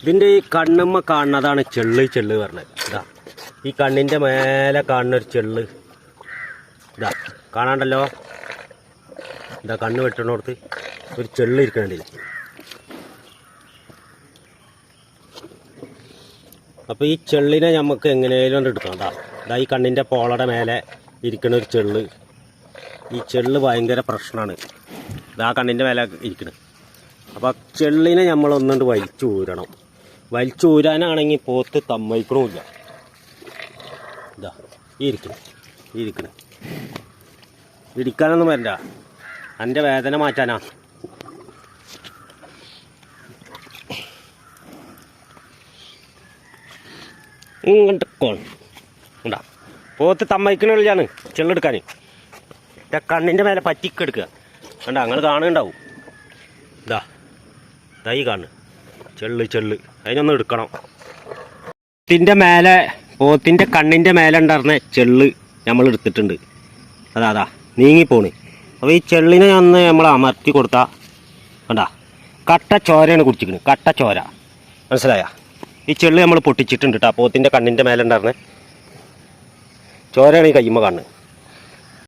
ഇതിന്റെ ഈ കണ്ണുമ്മ കാണുന്നതാണ് ചെള്ള് ചെള്ള് പറഞ്ഞത്. ഇതാ. ഈ കണ്ണിന്റെ മേലെ കാണുന്ന ഒരു ചെള്ള്. ഇതാ. കാണാണ്ടല്ലോ? ഇതാ കണ്ണ് വെട്ടണോടത്ത് ഒരു ചെള്ള് ഇരിക്കണില്ല അപ്പോൾ ഈ ചെള്ളിനെ നമുക്ക് എങ്ങനെയും എടുക്കാം ഇതാ. ഇതാ ഈ കണ്ണിന്റെ പോളയുടെ മേലെ ഇരിക്കണ ഒരു ചെള്ള്. ഈ ചെള്ള് ഭയങ്കര പ്രശ്നമാണ് ഇതാ കണ്ണിന്റെ മേലെ ഇരിക്കണത് അപ്പോൾ ചെള്ളിനെ നമ്മളൊന്നുകൊണ്ട് വലിച്ചു ഊരണം. വലിച്ചു ഊരാനാണെങ്കിൽ പോത്ത് തമ്മയിക്കണമില്ല ഇതാ ഈ ഇരിക്കണം ഈ ഇരിക്കണം ഇടിക്കാനൊന്നും വരണ്ട. എന്റെ വേദന മാറ്റാനാ. ഇങ്ങോട്ട് കോൺ ഉണ്ടാ പോത്ത് തമ്മയിക്കണില്ലാണ് ചെള്ളെടുക്കാൻ ഇതാ കണ്ണിന്റെ മേലെ പറ്റിക്കെടുക്കുക കണ്ട അങ്ങനെ കാണുന്നുണ്ടാവും ഇതാ ഈ കാണുന്നു ചെള്ള് ചെള്ള്. അതിനൊന്ന് എടുക്കണം. പോത്തിന്റെ മേലെ പോത്തിന്റെ കണ്ണിന്റെ മേലെ ഉണ്ടായിരുന്ന ചെള്ള് നമ്മൾ എടുത്തിട്ടുണ്ട്. അതാ അതാ നീങ്ങിപ്പോണ് അപ്പോൾ ഈ ചെള്ളിനെ ഒന്ന് നമ്മൾ അമർത്തി കൊടുത്താൽ കണ്ടാ? കട്ട ചോരയാണ് കുടിച്ചിരിക്കുന്നത് കട്ട ചോര. മനസ്സിലായ? ഈ ചെള്ളി നമ്മൾ പൊട്ടിച്ചിട്ടുണ്ട് കേട്ടോ പോത്തിന്റെ കണ്ണിന്റെ മേലെ ഉണ്ടായിരുന്നത് ചോരയാണ് ഈ കയ്യുമ്പോൾ കാണുന്നത്.